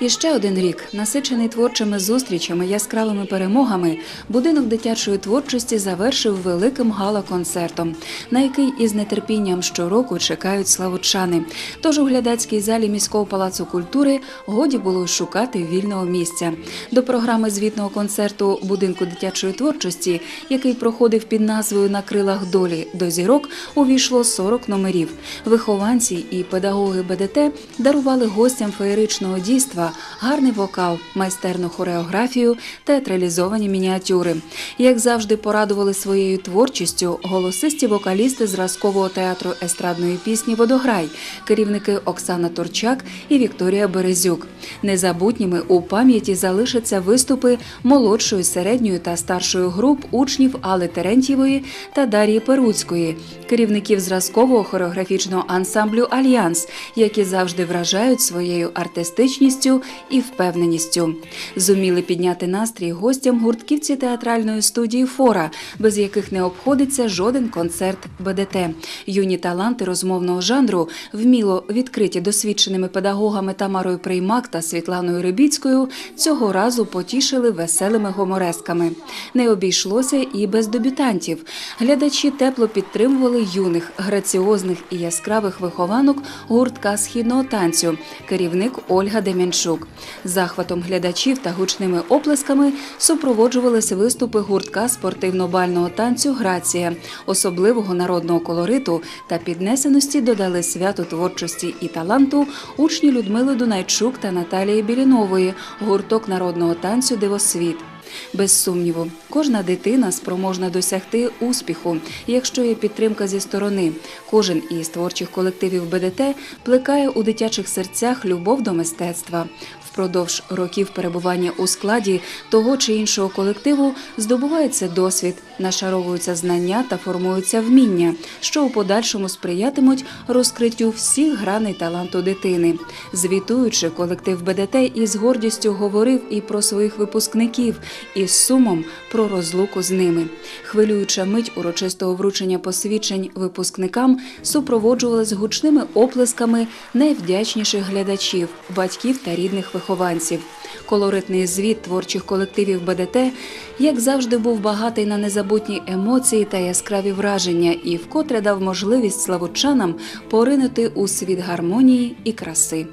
І ще один рік, насичений творчими зустрічами, яскравими перемогами, будинок дитячої творчості завершив великим гала-концертом, на який із нетерпінням щороку чекають славучани. Тож у глядацькій залі міського палацу культури годі було шукати вільного місця. До програми звітного концерту будинку дитячої творчості, який проходив під назвою На крилах долі до зірок, увійшло 40 номерів. Вихованці і педагоги БДТ дарували гостям феєричного дійства гарний вокал, майстерну хореографію, театралізовані мініатюри. Як завжди, порадували своєю творчістю голосисті вокалісти зразкового театру естрадної пісні Водограй, керівники Оксана Турчак і Вікторія Березюк. Незабутніми у пам'яті залишаться виступи молодшої, середньої та старшої груп учнів Алли Терентьєвої та Дарії Перуцької, керівників зразкового хореографічного ансамблю Альянс, які завжди вражають своєю артистичністю і впевненістю. Зуміли підняти настрій гостям гуртківці театральної студії Фора, без яких не обходиться жоден концерт БДТ. Юні таланти розмовного жанру, вміло відкриті досвідченими педагогами Тамарою Приймак та Світланою Рибіцькою, цього разу потішили веселими гуморесками. Не обійшлося і без дебютантів. Глядачі тепло підтримували юних, граціозних і яскравих вихованок гуртка східного танцю, керівник Ольга Дем'янчук. Захватом глядачів та гучними оплесками супроводжувалися виступи гуртка спортивно-бального танцю Грація, особливого народного колориту та піднесеності додали свято творчості і таланту учні Людмили Дунайчук та Наталії Білінової, гурток народного танцю Дивосвіт. Без сумніву, кожна дитина спроможна досягти успіху, якщо є підтримка зі сторони. Кожен із творчих колективів БДТ плекає у дитячих серцях любов до мистецтва. Впродовж років перебування у складі того чи іншого колективу здобувається досвід, нашаровуються знання та формуються вміння, що у подальшому сприятимуть розкриттю всіх граней таланту дитини. Звітуючи, колектив БДТ із гордістю говорив і про своїх випускників, і сумом про розлуку з ними. Хвилююча мить урочистого вручення посвідчень випускникам супроводжувалась гучними оплесками найвдячніших глядачів, батьків та рідних вихованців. Колоритний звіт творчих колективів БДТ, як завжди, був багатий на незабутні емоції та яскраві враження, і вкотре дав можливість славучанам поринути у світ гармонії і краси.